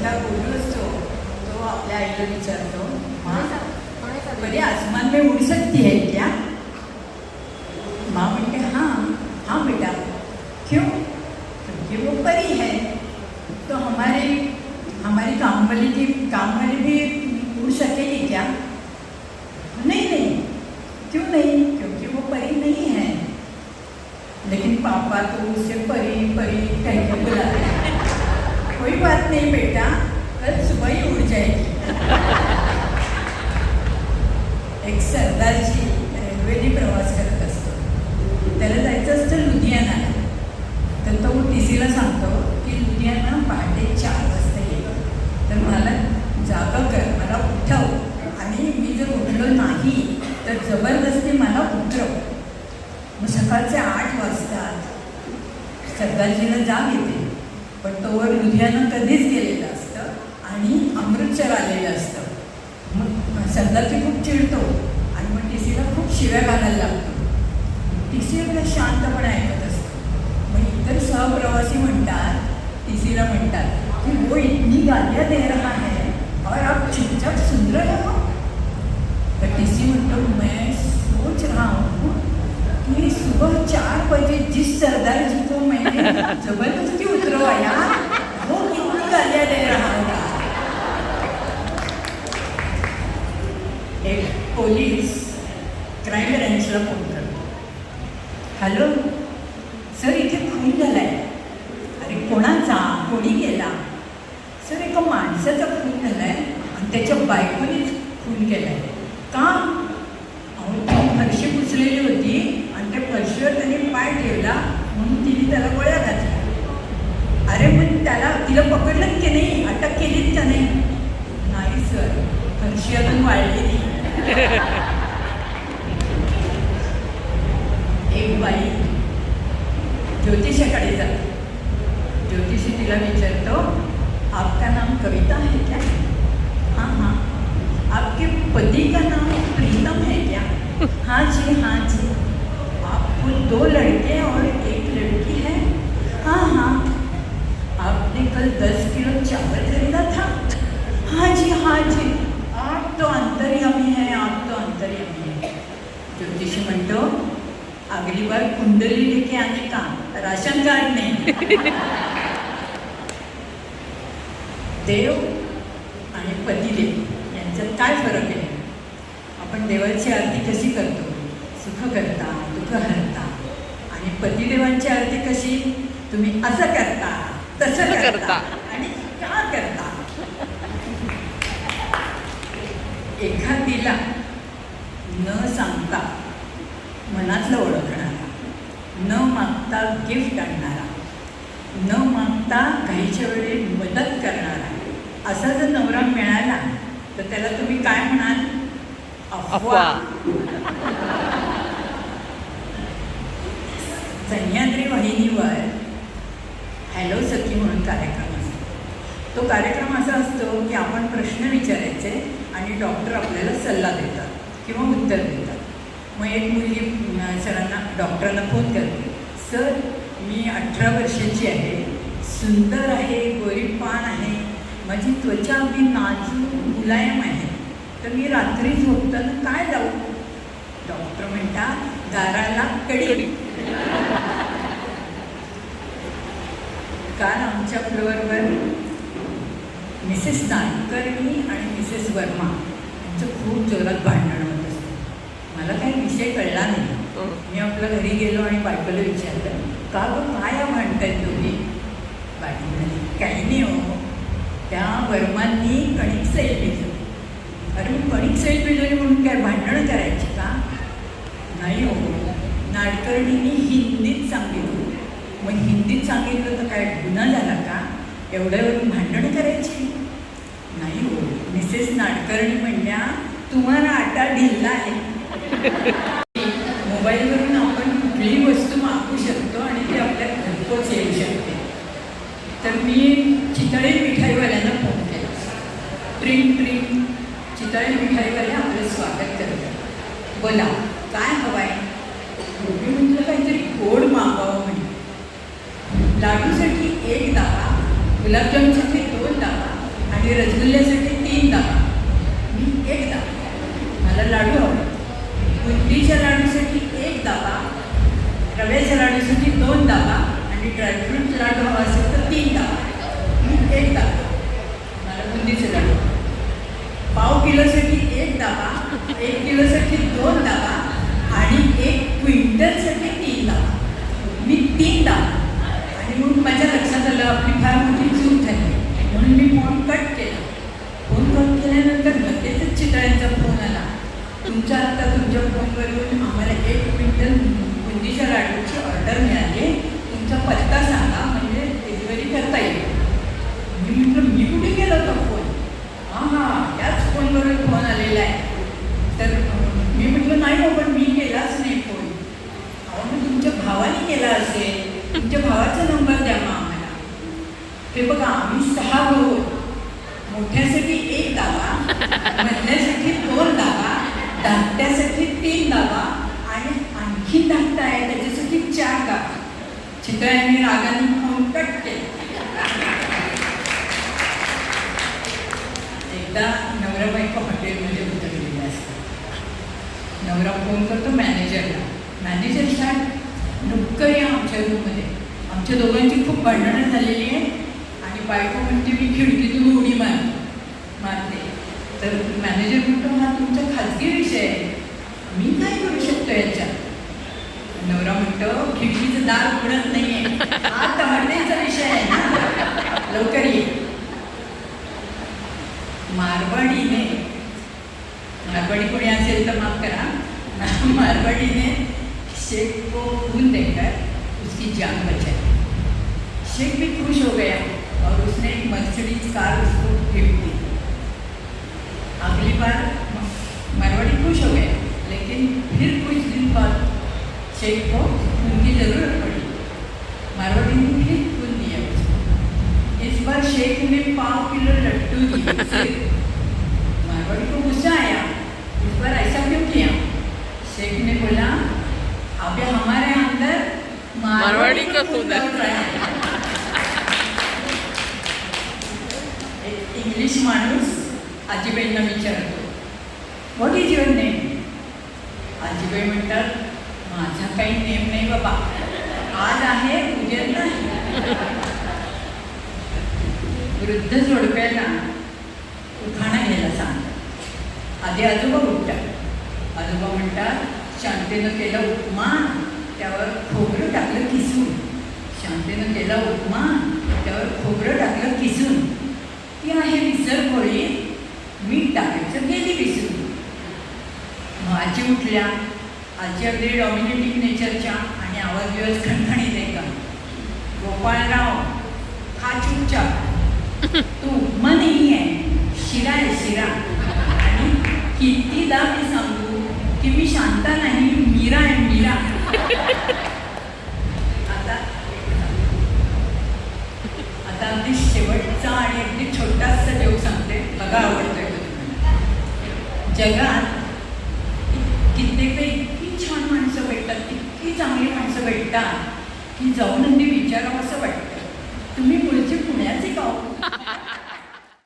छोटा गोलू असतो. तो आपल्या आईला विचारतो. माँ आसमान में उड़ सकती है क्या? माँ बोलते हाँ हाँ बेटा. क्यों? क्योंकि वो परी है. तो हमारे हमारी काम वाली की काम वाली भी उड़ सकेगी क्या? नहीं नहीं. क्यों नहीं? क्योंकि वो परी नहीं है. लेकिन पापा तो उसे परी परी नहीं बेटा कल सुबह ही उड़ जाएगी एक सरदारजी रेल्वेने प्रवास करत असतो. त्याला जायचं असतं लुधियानाला तर तो टी सीला सांगतो की लुधियाना पहाटे चार वाजता येईल तर मला जागा कर मला उठव. आणि मी जर उठलो नाही तर जबरदस्ती मला उतरव. मग सकाळचे आठ वाजतात. सरदारजीला जाग येते. कवर लुधियाना कधीच गेलेलं असतं आणि अमृतसर आलेलं असतं. मग सरदारजी खूप चिडतो आणि मग टी सीला खूप शिव्या घालायला लागतो. टी सी आपल्या शांतपणे ऐकत असतो. मग इतर सहप्रवासी म्हणतात टी सीला म्हणतात की वो इतनी गालियाँ दे रहा है और आप चुपचाप सुन रहे हो. तर टी सी म्हणतो मैं सोच रहा हूँ कि सुबह चार बजे जिस सरदार जी को मैंने जबरदस्ती उतरवाया कितनी दे रहा होगा एक पोलीस क्राईम ब्रँचला फोन करतो. हॅलो सर इथे खून झालाय. अरे कोणाचा? कोणी केला सर एका माणसाचा खून झालाय आणि त्याच्या बायकोनेच खून केलाय. का? अहो ती फरशी पुसलेली होती आणि त्या फरशीवर त्याने पाय ठेवला म्हणून तिने त्याला गोळ्या घातल्या अरे पण त्याला तिला पकडलं की नाही अटक केलीच का नाही नाही सर. हंशी अजून वाढली एक बाई ज्योतिषाकडे जाते. ज्योतिषी तिला विचारतो आपका नाम कविता है क्या? हाँ हाँ. आपके पति का नाम प्रीतम है क्या? हाँ जी हाँ जी. आपको दो लड़के और एक लड़की है हाँ हाँ आपने कल दस किलो चावल खरीदा था हाँ जी हाँ जी आप तो अंतर्यामी है आप तो अंतर्यामी है ज्योतिषी म्हणतो अगली बार कुंडली लेके आने का राशन कार्ड नहीं देव आणि पतिदेव यांच्यात काय फरक आहे? आपण देवाची आरती कशी करतो? सुख करता दुःख हरता. आणि पतिदेवांची आरती कशी? तुम्ही असं करता तसं करता. आणि का करता? एखादीला न सांगता मनातलं ओळखणारा न मागता गिफ्ट आणणारा न मागता घाईच्या वेळी मदत करणारा असा जर नवरा मिळाला तर त्याला तुम्ही काय म्हणाल? अफवा. सह्याद्री वाहिनीवर हॅलो सखी म्हणून कार्यक्रम असतो. तो कार्यक्रम असा असतो की आपण प्रश्न विचारायचे आणि डॉक्टर आपल्याला सल्ला देतात किंवा उत्तर देतात. मग एक मुलगी सरांना डॉक्टरांना फोन करते. सर मी अठरा वर्षाची आहे. सुंदर आहे गोरीपान आहे. माझी त्वचा अगदी नाजूक मुलायम आहे. तर मी रात्री झोपताना काय लावू? डॉक्टर म्हणतात दाराला कडी. काल आमच्या फ्लोअरवर मिसेस नाडकर्णी आणि मिसेस वर्मा यांचं खूप जोरात भांडण होत असतं. मला काही विषय कळला नाही. मी आपल्या घरी गेलो आणि बायकोला विचारलं का गं काय या तुम्ही? दोघी म्हणाली काही नाही हो. त्या वर्मांनी कणिक सैल भिजवली अरे मी कणिक सैल भिजवली म्हणून काय भांडणं करायची का? नाही हो. नाडकर्णींनी हिंदीत सांगितलं. मग हिंदीत सांगितलं तर काय गुन्हा झाला का? एवढ्यावरून भांडण करायची? नाही हो. मिसेस नाडकर्णी म्हणल्या तुम्हाला आटा ढिल्ला आहे. आपण कुठलीही वस्तू मागू शकतो आणि ती आपल्या घरपोच येऊ शकते. तर मी चितळे मिठाईवाल्यांना फोन केला. प्रिंट प्रिंट चितळे मिठाईवाले आपलं स्वागत करतात. बोला काय हवं आहे मी म्हटलं काहीतरी गोड मागावं म्हणजे लाडूसाठी एक दावा गुलाबजामसाठी दोन दावा आणि रसगुल्ल्यासाठी तीन दाबा मी एक दाबा मला लाडू आवडतो बुंदीच्या लाडूसाठी एक दाबा रव्याच्या लाडूसाठी दोन दाबा आणि ड्रायफ्रूट लाडू हवा असेल तर तीन दाबा मी एक दाबा मला बुंदीचे लाडू पाव किलोसाठी एक दाबा एक किलोसाठी दोन दाबा आणि एक क्विंटलसाठी तीन दाबा मी तीन दाबा आणि मग माझ्या लक्षात आलं आपली फार मोठी चूक झाली म्हणून मी फोन कट केला फोन कट केल्यानंतर लगेचच चितळ्यांचा फोन आला तुमच्या आता तुमच्या फोनवरून आम्हाला एक क्विंटल बुंदीच्या लाडूची ऑर्डर मिळाली तुमचा पत्ता सांगा म्हणजे डिलिव्हरी करता येईल मी म्हटलं मी कुठे केला होता फोन हां हां त्याच फोनवरून फोन आलेला आहे. तर मी म्हटलं नाही हो पण मी केलाच नाही फोन अहो मग तुमच्या भावाने केला असेल. तुमच्या भावाचा नंबर द्या मग आम्हाला. ते बघा आम्ही सहा भाऊ मोठ्यासाठी एक दावा मधल्यासाठी दोन दाबा धाकट्यासाठी तीन दाबा आणि आणखी धाकटा आहे त्याच्यासाठी चार दाबा चित्रांनी रागाने खाऊन कट केला एकदा नवरा बायको हॉटेलमध्ये उतरलेले असतात. नवरा फोन करतो मॅनेजरला. मॅनेजर साहेब नुक्कर या आमच्या रूममध्ये आमच्या दोघांची खूप भांडणं झालेली आहे. आणि बायको म्हणते मी खिडकीतून उडी मारतो. मारते. तर मॅनेजर म्हणतो हा तुमचा खाजगी विषय आहे. मी काय करू शकतो याच्यात? नवरा म्हणतो खिडकीचं दार उघडत नाहीये. हा तमाटेचा विषय आहे मारवाडीने मारवाडी कोणी असेल तर माफ़ करा, मारवाड़ी ने शेख को खून देकर उसकी जान बचाई शेख भी खुश हो गया और उसने एक मर्सिडीज कार उसको गिफ्ट दी। अगली बार मारवाड़ी खुश हो गया, लेकिन फिर कुछ दिन बाद शेख की मारवाड़ी का खून है." इंग्लिश माणूस आजीबाईंना विचारतो व्हॉट इज युअर नेम आजीबाई म्हणतात माझा काही नेम नाही बाबा आज आहे उद्या नाही. वृद्ध जोडप्याला उखाणा घ्यायला सांगतात. आधी आजोबा उठतात. आजोबा म्हणतात शांतीनं केलं उपमान त्यावर खोबरं टाकलं किसून. शांतीनं केला उपमा त्यावर खोबरं टाकलं किसून. ती आहे विसर पोळी मीठ टाकायचं गेली विसरून. मग आजी उठल्या आजी अगदी डॉमिनेटिंग नेचरच्या आणि आवाज दिवस खणखणीत आहे का गोपाळराव हा चुपचाप. तू उपमा नाही आहे शिरा आहे शिरा. आणि कितीदा मी सांगू की मी शांता नाही मीरा आहे आता आता अगदी शेवटचा आणि अगदी छोटासा देव सांगते बघा आवडतोय जगात कित्येक इतकी छान माणसं भेटतात इतकी चांगली माणसं भेटतात की जाऊन अगदी विचारावं असं वाटतं. तुम्ही पुढचे पुण्याचे का हो?